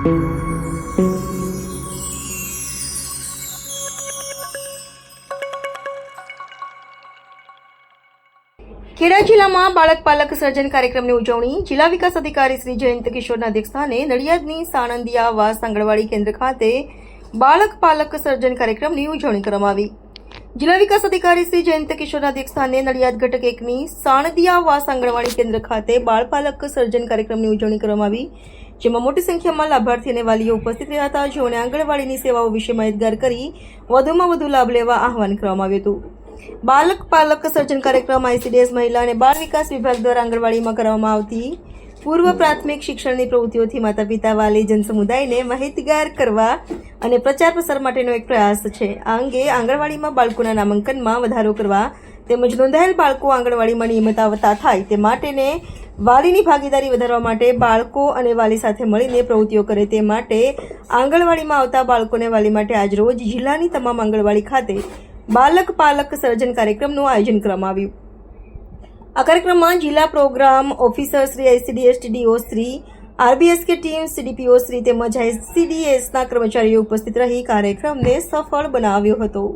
ખેડા જિલ્લામાં બાળક પાલક સર્જન કાર્યક્રમની ઉજવણી જિલ્લા વિકાસ અધિકારી શ્રી જયંત કિશોરના અધ્યક્ષસ્થાને નડિયાદની સાણંદિયા વાસ આંગણવાડી કેન્દ્ર ખાતે બાળક પાલક સર્જન કાર્યક્રમની ઉજવણી કરવામાં આવી. જિલ્લા વિકાસ અધિકારી શ્રી જયંત કિશોરના અધ્યક્ષસ્થાને નડિયાદ ઘટક એકની સાણંદિયા વાસ આંગણવાડી કેન્દ્ર ખાતે બાળપાલક સર્જન કાર્યક્રમની ઉજવણી કરવામાં આવી. જેમાં મોટી સંખ્યામાં લાભાર્થી અને વાલીઓ ઉપસ્થિત રહ્યા હતા. જેઓને આંગણવાડીની સેવાઓ વિશે માહિતગાર કરી વધુમાં વધુ લાભ લેવા આહવાન કરવામાં આવ્યું હતું. બાલક પાલક સર્જન કાર્યક્રમ આઈસીડીએસ મહિલા અને બાળ વિકાસ વિભાગ દ્વારા આંગણવાડીમાં કરવામાં આવતી પૂર્વ પ્રાથમિક શિક્ષણની પ્રવૃત્તિઓથી માતા પિતા વાલી જન સમુદાયને માહિતગાર કરવા અને પ્રચાર પ્રસાર માટેનો એક પ્રયાસ છે. આ અંગે આંગણવાડીમાં બાળકોના નામાંકનમાં વધારો કરવા તેમજ નોંધાયેલ બાળકો આંગણવાડીમાં નિયમિત આવતા થાય તે માટેને વાલીની ભાગીદારી વધારવા માટે બાળકો અને વાલી સાથે મળીને પ્રવૃત્તિઓ કરે તે માટે આંગણવાડીમાં આવતા બાળકોને વાલી માટે આજરોજ જિલ્લાની તમામ આંગણવાડી ખાતે બાલક પાલક સર્જન કાર્યક્રમનું આયોજન કરવામાં આવ્યું. આ કાર્યક્રમમાં જિલ્લા program officer Shri ICDS DO Shri RBSK team CDPO Shri તેમજ આઈસીડીએસના કર્મચારીઓ ઉપસ્થિત રહી કાર્યક્રમને સફળ બનાવ્યો હતો.